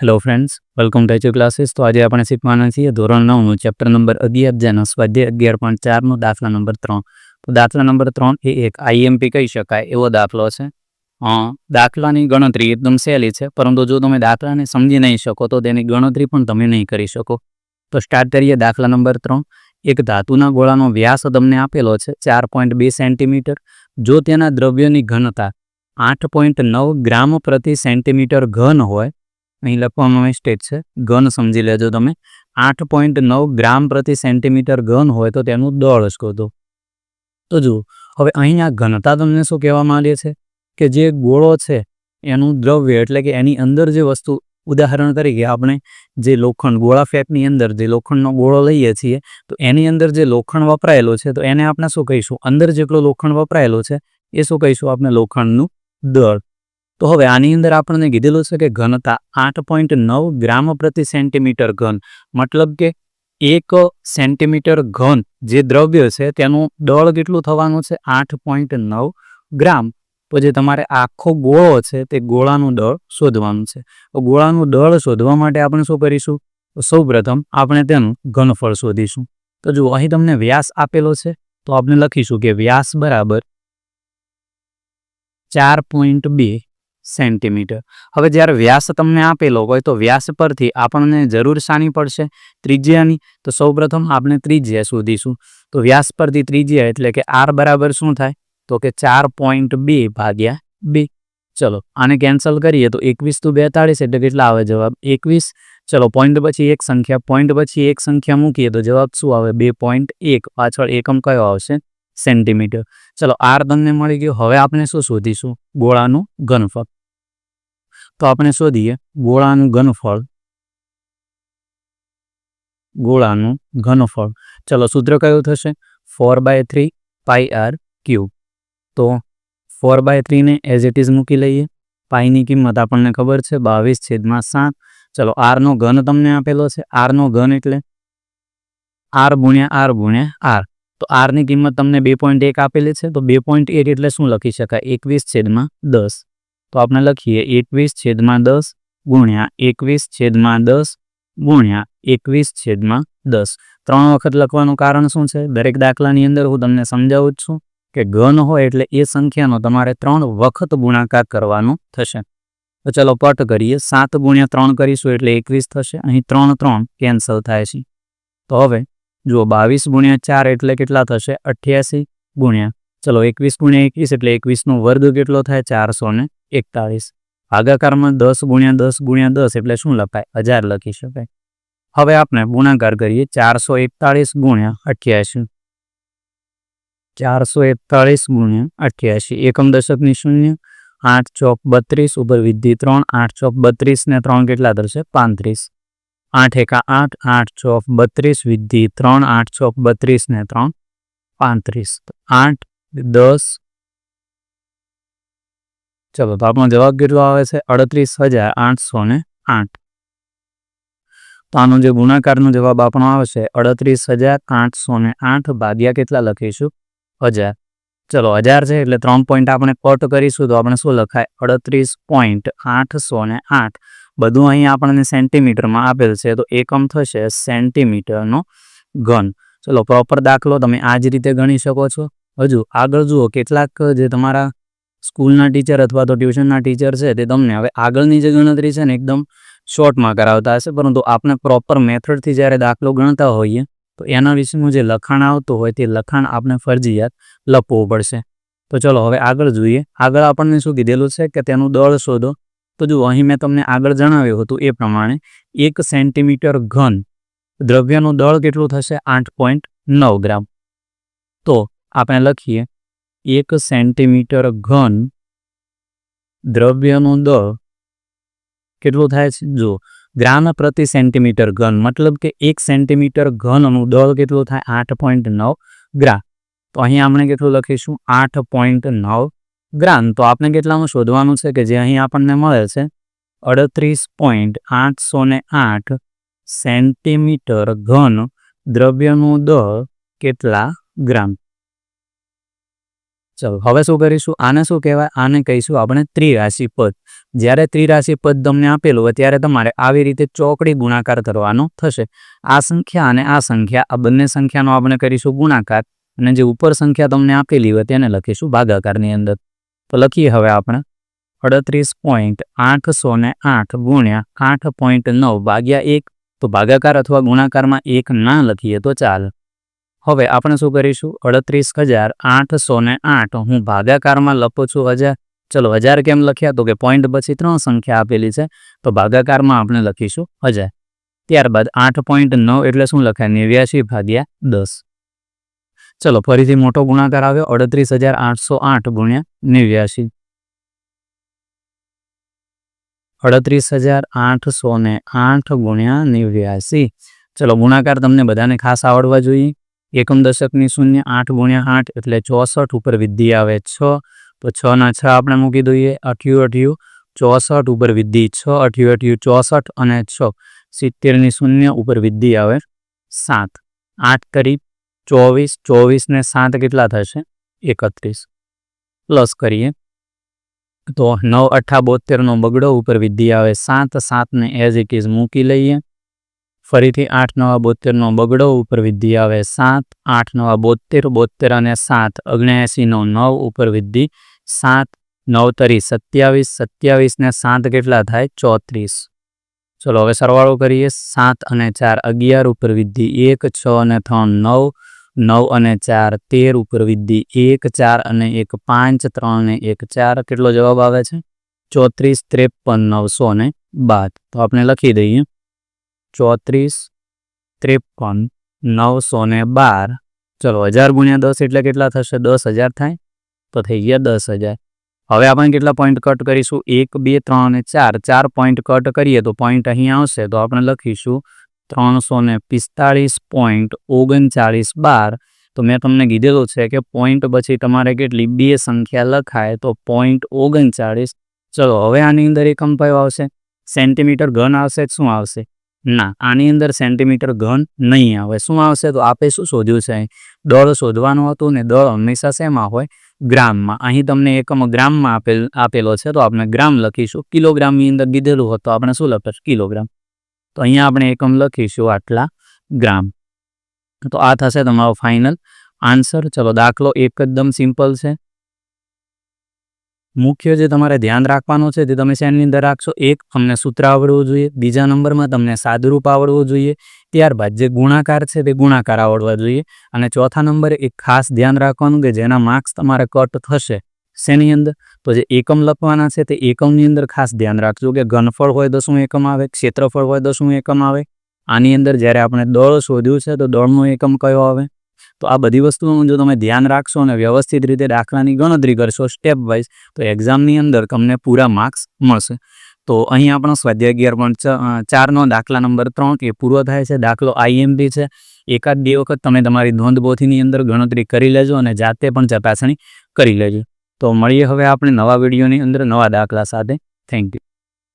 Hello friends welcome to classes તો આજે આપણે શીખવાના છીએ ધોરણ નવનું ચેપ્ટર નંબર અગિયાર, જેનો સ્વાધ્યાય અગિયાર પોઈન્ટ ચારનો દાખલા નંબર ત્રણ. તો દાખલા નંબર ત્રણ એ એક આઈએમપી કહી શકાય એવો દાખલો છે. દાખલાની ગણતરી એકદમ સહેલી છે, પરંતુ જો તમે દાખલાને સમજી નહીં શકો, તો તેની ગણતરી પણ તમે નહીં કરી શકો. તો સ્ટાર્ટ કરીએ દાખલા નંબર ત્રણ. એક ધાતુના ગોળાનો વ્યાસ તમને આપેલો છે, ચાર પોઈન્ટ બે સેન્ટીમીટર જો તેના દ્રવ્યની ઘનતા આઠ પોઈન્ટ નવ ગ્રામ પ્રતિ સેન્ટીમીટર ઘન હોય અહીં લખવામાં સ્ટેટ છે. ઘન સમજી લેજો તમે. આઠ પોઈન્ટ નવ ગ્રામ પ્રતિ સેન્ટીમીટર ઘન હોય તો તેનું દળ શોધો. તો જુઓ, હવે અહીં આ ઘનતા તમને શું કહેવામાં આવે છે? કે જે ગોળો છે, એનું દ્રવ્ય એટલે કે એની અંદર જે વસ્તુ, ઉદાહરણ તરીકે આપણે જે લોખંડ, ગોળા ફેકની અંદર જે લોખંડનો ગોળો લઈએ છીએ, તો એની અંદર જે લોખંડ વપરાયેલો છે, તો એને આપણે શું કહીશું? અંદર જેટલો લોખંડ વપરાયેલો છે, એ શું કહીશું? આપણે લોખંડનું દળ. તો હવે આની અંદર આપણને કીધેલું છે કે ઘનતા આઠ પોઈન્ટ નવ ગ્રામ પ્રતિ સેન્ટીમીટર ઘન. મતલબ કે એક સેન્ટીમીટર ઘન જે દ્રવ્ય છે તેનું દળ કેટલું થવાનું છે? આઠ પોઈન્ટ નવ ગ્રામ. તો જે તમારે આખો ગોળો છે તે ગોળાનું દળ શોધવાનું છે. તો ગોળાનું દળ શોધવા માટે આપણે શું કરીશું? તો સૌપ્રથમ આપણે તેનું ઘનફળ શોધીશું. તો જુઓ, અહીં તમને વ્યાસ આપેલો છે. તો આપણે લખીશું કે વ્યાસ બરાબર ચાર પોઈન્ટ બે સેન્ટીમીટર. હવે જ્યારે વ્યાસ તમને આપેલો હોય તો વ્યાસ પરથી આપણને જરૂર શાની પડશે? ત્રિજ્યાની? તો સૌપ્રથમ આપણે ત્રિજ્યા શોધીશું. તો વ્યાસ પરથી ત્રિજ્યા એટલે કે આર બરાબર શું થાય? તો કે ચાર પોઈન્ટ બે ભાગ્યા બે. ચલો, આને કેન્સલ કરીએ તો એકવીસ તો બેતાળીસ એટલે કેટલા આવે? જવાબ એકવીસ. ચલો પોઈન્ટ પછી એક સંખ્યા. પોઈન્ટ પછી એક સંખ્યા મૂકીએ તો જવાબ શું આવે? બે પોઈન્ટ એક. પાછળ એકમ કયો આવશે? સેન્ટીમીટર. ચલો, આર તમને મળી ગયો. હવે આપણે શું શોધીશું? ગોળાનું ઘનફળ. તો આપણે શોધીએ ગોળાનું ઘનફળ. ગોળાનું ઘનફળ. ચલો સૂત્ર કયું થશે? Four by three pi r cube તો ફોર બાય થ્રીને એઝ ઇટ ઇઝ મૂકી લઈએ. પાઈની કિંમત આપણને ખબર છે બાવીસ છેદમાં સાત. ચલો આરનો ઘન તમને આપેલો છે. આરનો ઘન એટલે આર ગુણ્યા આર ગુણ્યા આર તો આરની કિંમત તમને બે પોઈન્ટ એક આપેલી છે. તો બે પોઈન્ટ એક એટલે શું લખી શકાય? એકવીસ છેદમાં દસ. તો આપણે લખીએ એકવીસ છેદમાં દસ ગુણ્યા એકવીસ છેદમાં દસ ગુણ્યા એકવીસ છેદમાં દસ. ત્રણ વખત લખવાનું કારણ શું છે? દરેક દાખલાની અંદર હું તમને સમજાવું જ છું કે ઘન હોય એટલે એ સંખ્યાનો તમારે ત્રણ વખત ગુણાકાર કરવાનો થશે. તો ચલો પટ કરીએ. સાત ગુણ્યા ત્રણ કરીશું એટલે એકવીસ થશે. અહીં ત્રણ ત્રણ કેન્સલ થાય છે. તો હવે જુઓ બાવીસ ગુણ્યા ચાર એટલે કેટલા થશે? અઠ્યાસી ગુણ્યા. ચલો એકવીસ ગુણ્યા એકવીસ એટલે એકવીસનો વર્ગ કેટલો થાય? ચારસો ને એકતાળીસ. ભાગાકારમાં દસ ગુણ્યા દસ ગુણ્યા દસ એટલે શું લખાય? હજાર લખી શકાય. હવે આપણે ગુણાકાર કરીએ ચારસો એકતાળીસ ગુણ્યા અઠ્યાસી. ચારસો એકતાળીસ ગુણ્યા અઠ્યાસી. એકમ દશકની શૂન્ય, આઠ ચોક બત્રીસ, ઉપર વિધિ ત્રણ, આઠ ચોક બત્રીસ ને ત્રણ કેટલા થશે? પાંત્રીસ. આઠ એકા આઠ આઠ ચોક બત્રીસ વિધિ ત્રણ, આઠ ચોક બત્રીસ ને ત્રણ, પાંત્રીસ. આઠ, દસ ચલો તો આપણો જવાબ કેટલો આવે છે? અડત્રીસ હજાર આઠસો ને આઠ. તો આનો જે ગુણાકારનો જવાબ આપણો આવે છે, અડત્રીસ હજાર આઠસો ને આઠ ભાગ્યા કેટલા લખીશું? હજાર. ચલો, હજાર છે એટલે ત્રણ પોઈન્ટ આપણે કટ કરીશું તો આપણે શું લખાય? અડત્રીસ પોઈન્ટ આઠસો ને આઠ. બધું અહીં આપણને સેન્ટીમીટરમાં આપેલ છે તો એકમ થશે સેન્ટીમીટરનો ઘન. ચલો પ્રોપર દાખલો તમે આ જ રીતે ગણી શકો છો. હજુ આગળ જુઓ કેટલાક જે તમારા સ્કૂલના ટીચર અથવા તો ટ્યુશનના ટીચર છે તે તમને હવે આગળની જે ગણતરી છે ને એકદમ શોર્ટમાં કરાવતા હશે. પરંતુ આપણે પ્રોપર મેથડથી જ્યારે દાખલો ગણતા હોઈએ, તો એના વિશેનું જે લખાણ આવતું હોય તે લખાણ આપણે ફરજિયાત લખવું પડશે. તો ચલો હવે આગળ જોઈએ. આગળ આપણને શું કીધેલું છે કે તેનું દળ શોધો. તો જુઓ, અહીં મેં તમને આગળ જણાવ્યું હતું એ પ્રમાણે એક સેન્ટીમીટર ઘન દ્રવ્યનું દળ કેટલું થશે? આઠ પોઈન્ટ નવ ગ્રામ. તો આપણે લખીએ. એક સેન્ટીમીટર ઘન દ્રવ્યનું દર કેટલું થાય છે? જો ગ્રામ પ્રતિ સેન્ટીમીટર ઘન, મતલબ કે એક સેન્ટીમીટર ઘનનું દળ કેટલું થાય? આઠ પોઈન્ટ નવ ગ્રામ. તો અહીં આપણે કેટલું લખીશું? આઠ પોઈન્ટ નવ ગ્રામ. તો આપણે કેટલાનું શોધવાનું છે કે જે અહીં આપણને મળે છે? અડત્રીસ પોઈન્ટ આઠસો આઠ સેન્ટીમીટર ઘન દ્રવ્યનું દળ કેટલા ગ્રામ? ચલો, હવે શું કરીશું? આને શું કહેવાય? આને કહીશું આપણે ત્રિરાશી પદ જ્યારે ત્રિરાશી પદ તમને આપેલું હોય, ત્યારે તમારે આવી રીતે ચોકડી ગુણાકાર કરવાનો થશે. આ સંખ્યા અને આ સંખ્યા, આ બંને સંખ્યાનો આપણે કરીશું ગુણાકાર. અને જે ઉપર સંખ્યા તમને આપેલી હોય, તેને લખીશું ભાગાકારની અંદર. તો લખીએ હવે આપણે. અડત્રીસ પોઈન્ટ આઠસો ને આઠ ગુણ્યા આઠ પોઈન્ટ નવ ભાગ્યા એક. તો ભાગાકાર અથવા ગુણાકારમાં એક ના લખીએ તો ચાલ. હવે આપણે શું કરીશું? અડત્રીસ હજાર આઠસો ને આઠ. હું ભાગાકારમાં લખું છું હજાર. ચલો, હજાર કેમ લખ્યા? તો કે પોઈન્ટ પછી ત્રણ સંખ્યા આપેલી છે. તો ભાગાકારમાં આપણે લખીશું હજાર. ત્યારબાદ આઠ પોઈન્ટ નવ એટલે શું લખાય? નેવ્યાસી ભાગ્યા દસ. ચલો, ફરીથી મોટો ગુણાકાર આવ્યો. અડત્રીસ હજાર આઠસો આઠ ગુણ્યા નેવ્યાસી અડત્રીસ હજાર આઠસો ને આઠ ગુણ્યા નેવ્યાસી ચલો, ગુણાકાર તમને બધાને ખાસ આવડવા જોઈએ. એકમ દશકની શૂન્ય આઠ ગુણ્યા આઠ એટલે ચોસઠ ઉપર વિધિ આવે છ. તો છ ના છ આપણે મૂકી દઈએ. અઠ્યું અઠ્યું ચોસઠ ઉપર વિધિ છ, અઠ્યું અઠ્યું ચોસઠ અને છ. સિત્તેરની શૂન્ય ઉપર વિધિ આવે સાત. આઠ કરી ચોવીસ ચોવીસ ને સાત કેટલા થશે? એકત્રીસ. પ્લસ કરીએ. તો નવ અઠ્ઠા બોતેરનો બગડો ઉપર વિધિ આવે સાત, સાતને એઝ ઇટ ઇઝ મૂકી લઈએ. ફરીથી આઠ નવા બોતેરનો બગડો ઉપર વિદ્ધિ આવે સાત, આઠ નવા બોતેર બોતેર અને સાત ઓગણ્યાસીનો નવ ઉપર વિદ્ધિ સાત નવતરી સત્યાવીસ સત્યાવીસને સાત કેટલા થાય? ચોત્રીસ. ચલો હવે સરવાળો કરીએ. સાત અને ચાર અગિયાર ઉપર વિદ્ધિ એક, છ અને ત્રણ નવ નવ અને ચાર તેર ઉપર વિદ્ધિ એક, ચાર અને એક પાંચ, ત્રણ અને એક ચાર કેટલો જવાબ આવે છે? ચોત્રીસ, ત્રેપન, નવસો ને બાદ તો આપણે લખી દઈએ. ચોત્રીસ, ત્રેપન, નવસો ને બાર. ચલો, હજાર ગુણ્યા દસ એટલે કેટલા થશે? દસ હજાર થાય? તો થઈ ગયા દસ હજાર. હવે આપણે કેટલા પોઈન્ટ કટ કરીશું? એક, બે, ત્રણ અને ચાર. ચાર પોઈન્ટ કટ કરીએ તો પોઈન્ટ અહીં આવશે. તો આપણે લખીશું ત્રણસો ને પિસ્તાળીસ પોઈન્ટ ઓગણચાળીસ બાર. તો મેં તમને કીધેલું છે કે પોઈન્ટ પછી તમારે કેટલી? બે સંખ્યા લખાય તો પોઈન્ટ ઓગણચાળીસ. ચલો, હવે આની અંદર એકમ કયો આવશે. સેન્ટીમીટર ઘન આવશે શું આવશે? ના, આની અંદર સેન્ટીમીટર ઘન નહીં આવે. શું આવશે તો આપે શું શોધ્યું છે? દળ શોધવાનું હતું ને દળ હંમેશા શેમાં હોય? ગ્રામમાં. અહીં તમને એકમ ગ્રામમાં આપેલ, આપેલો છે, તો આપણે ગ્રામ લખીશું. કિલોગ્રામની અંદર દીધેલું હતું આપણે શું લખીશું કિલોગ્રામ. તો અહીંયા આપણે એકમ લખીશું આટલા ગ્રામ. તો આ થશે તમારો ફાઇનલ આન્સર ચલો, દાખલો એકદમ સિમ્પલ છે. મુખ્ય જે તમારે ધ્યાન રાખવાનું છે તે તમે શેની અંદર રાખશો. એક, તમને સૂત્ર આવડવું જોઈએ. બીજા નંબરમાં તમને સાદુરૂપ આવડવું જોઈએ. ત્યારબાદ જે ગુણાકાર છે તે ગુણાકાર આવડવા જોઈએ. અને ચોથા નંબરે એક ખાસ ધ્યાન રાખવાનું કે જેના માર્ક્સ તમારે કટ થશે શેની અંદર. તો જે એકમ લખવાના છે તે એકમની અંદર ખાસ ધ્યાન રાખજો કે ઘનફળ હોય તો શું એકમ આવે? ક્ષેત્રફળ હોય તો શું એકમ આવે? આની અંદર જ્યારે આપણે દળ શોધ્યું છે તો દળનો એકમ કયો આવે? તો આ બધી વસ્તુઓનું જો તમે ધ્યાન રાખશો અને વ્યવસ્થિત રીતે દાખલાની ગણતરી કરશો સ્ટેપ વાઇઝ તો એક્ઝામની અંદર તમને પૂરા માર્ક્સ મળશે. તો અહીં આપણો સ્વાધ્યાય અગિયાર પોઈન્ટ ચારનો દાખલા નંબર ત્રણ એ પૂરો થાય છે. દાખલો આઈએમપી છે. એકાદ બે વખત તમે તમારી નોંધપોથીની અંદર ગણતરી કરી લેજો અને જાતે પણ ચકાસણી કરી લેજો. તો મળીએ હવે આપણે નવા વિડીયોની અંદર નવા દાખલા સાથે. Thank you